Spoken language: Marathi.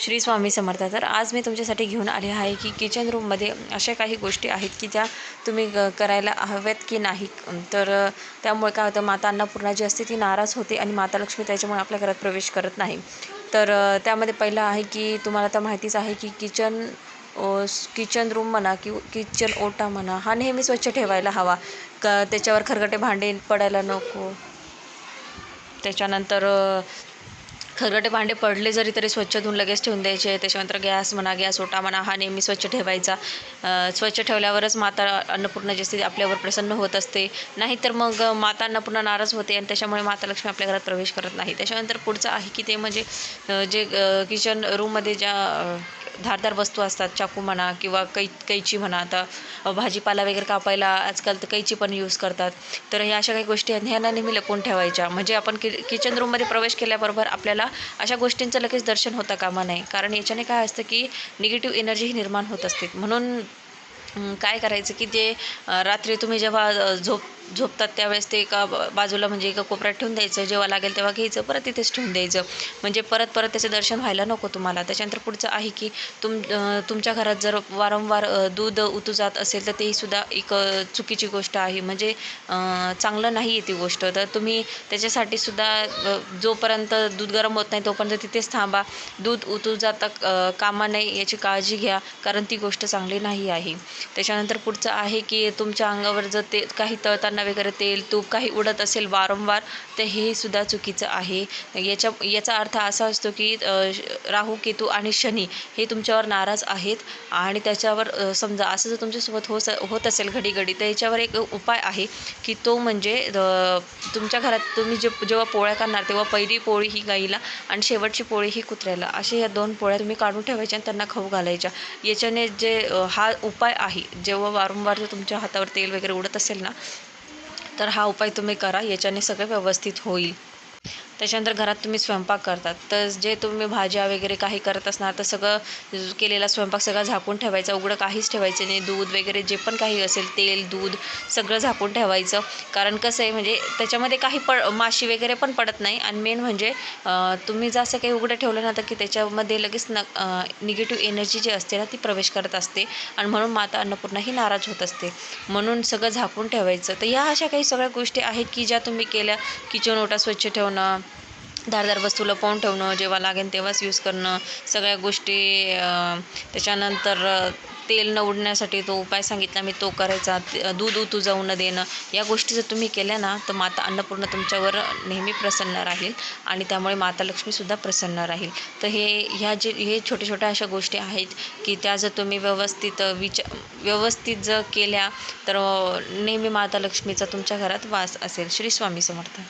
श्री स्वामी समर्थ. तर आज मी तुमच्यासाठी घेऊन आले आहे की किचन रूममध्ये अशा काही गोष्टी आहेत की त्या तुम्ही ग करायला हव्यात की नाही. तर त्यामुळे काय होतं माता अन्नपूर्णा जी असते ती नाराज होते आणि माता लक्ष्मी त्याच्यामुळे आपल्या घरात प्रवेश करत नाही. तर त्यामध्ये पहिलं आहे की तुम्हाला तर माहितीच आहे की किचन किचन रूम म्हणा किंवा किचन ओटा म्हणा हा नेहमी स्वच्छ ठेवायला हवा. क त्याच्यावर खरगटे भांडे पडायला नको. त्याच्यानंतर खरगटे भांडे पडले जरी तरी स्वच्छ धुवून लगेच ठेवून द्यायचे. त्याच्यानंतर गॅस म्हणा गॅस ओटा म्हणा हा नेहमी स्वच्छ ठेवायचा. स्वच्छ ठेवल्यावरच माता अन्नपूर्णा जी असते आपल्यावर प्रसन्न होत असते. नाहीतर मग माता अन्नपूर्णा नाराज होते आणि त्याच्यामुळे माता लक्ष्मी आपल्या घरात प्रवेश करत नाही. त्याच्यानंतर पुढचं आहे की ते म्हणजे जे किचन रूममध्ये ज्या धारदार वस्तू असतात चाकू म्हणा किंवा कै कैची म्हणा. आता भाजीपाला वगैरे कापायला आजकाल तर कैची पण यूज करतात. तर ह्या अशा काही गोष्टी आहेत ह्यांना नेहमी लपवून ठेवायच्या. म्हणजे आपण कि किचन रूममध्ये प्रवेश केल्याबरोबर आपल्याला अशा गोष्टींचं लगेच दर्शन होता कामा नये. कारण याच्याने काय असतं की निगेटिव्ह एनर्जी ही निर्माण होत असते. म्हणून काय करायचं की ते रात्री तुम्ही जेव्हा झोप झोपतात त्यावेळेस ते एका बाजूला म्हणजे एका कोपऱ्यात ठेवून द्यायचं जेव्हा लागेल तेव्हा घ्यायचं परत तिथेच ठेवून द्यायचं. म्हणजे परत परत त्याचं दर्शन व्हायला नको तुम्हाला. त्याच्यानंतर पुढचं आहे की तुम तुमच्या घरात जर वारंवार दूध उतू जात असेल तर तेही सुद्धा एक चुकीची गोष्ट आहे. म्हणजे चांगलं नाही आहे ती गोष्ट. तर तुम्ही त्याच्यासाठी सुद्धा जोपर्यंत दूध गरम होत नाही तोपर्यंत तिथेच थांबा. दूध उतू जाता कामा नये याची काळजी घ्या कारण ती गोष्ट चांगली नाही आहे. त्याच्यानंतर पुढचं आहे की तुमच्या अंगावर जर ते काही तळताना वगैरे तेल तूप काही उडत असेल वारंवार तर हे सुद्धा चुकीचं आहे. याच्या याचा अर्थ असा असतो की राहू केतू आणि शनी हे तुमच्यावर नाराज आहेत आणि त्याच्यावर समजा असं जर तुमच्यासोबत हो होत असेल घडी घडी तर याच्यावर एक उपाय आहे की तो म्हणजे तुमच्या घरात तुम्ही जे जेव्हा पोळ्या करणार तेव्हा पहिली पोळी ही गाईला आणि शेवटची पोळी ही कुत्र्याला. असे या दोन पोळ्या तुम्ही काढून ठेवायच्या आणि त्यांना खाऊ घालायच्या. याच्याने जे हा उपाय आहे जेव्हा वारंवार जर तुमच्या हातावर तेल वगैरे उडत असेल ना तर हा उपाय तुम्ही करा याच्याने सगळं व्यवस्थित होईल. त्याच्यानंतर घरात तुम्ही स्वयंपाक करतात. तर जे तुम्ही भाज्या वगैरे काही करत असणार तर सगळं केलेला स्वयंपाक सगळा झाकून ठेवायचा. उघडं काहीच ठेवायचं नाही. दूध वगैरे जे पण काही असेल तेल दूध सगळं झाकून ठेवायचं. कारण कसं आहे म्हणजे त्याच्यामध्ये काही पड माशी वगैरे पण पडत नाही. आणि मेन म्हणजे तुम्ही जर असं काही उघडं ठेवलं ना तर की त्याच्यामध्ये लगेच न निगेटिव्ह एनर्जी जी असते ना ती प्रवेश करत असते. आणि म्हणून माता अन्नपूर्णा ही नाराज होत असते. म्हणून सगळं झाकून ठेवायचं. तर ह्या अशा काही सगळ्या गोष्टी आहेत की ज्या तुम्ही केल्या किचन ओटा स्वच्छ ठेवणं धारदार वस्तू लपवून ठेवणं जेव्हा लागेल तेव्हाच यूज करणं सगळ्या गोष्टी त्याच्यानंतर तेल न उडण्यासाठी तो उपाय सांगितला मी तो करायचा दूध उतू जाऊ न देणं या गोष्टी जर तुम्ही केल्या ना तर माता अन्नपूर्ण तुमच्यावर नेहमी प्रसन्न राहील आणि त्यामुळे माता लक्ष्मीसुद्धा प्रसन्न राहील. तर हे ह्या जे हे छोट्या छोट्या अशा गोष्टी आहेत की त्या जर तुम्ही व्यवस्थित विच व्यवस्थित जर केल्या तर नेहमी माता लक्ष्मीचा तुमच्या घरात वास असेल. श्री स्वामी समर्थ.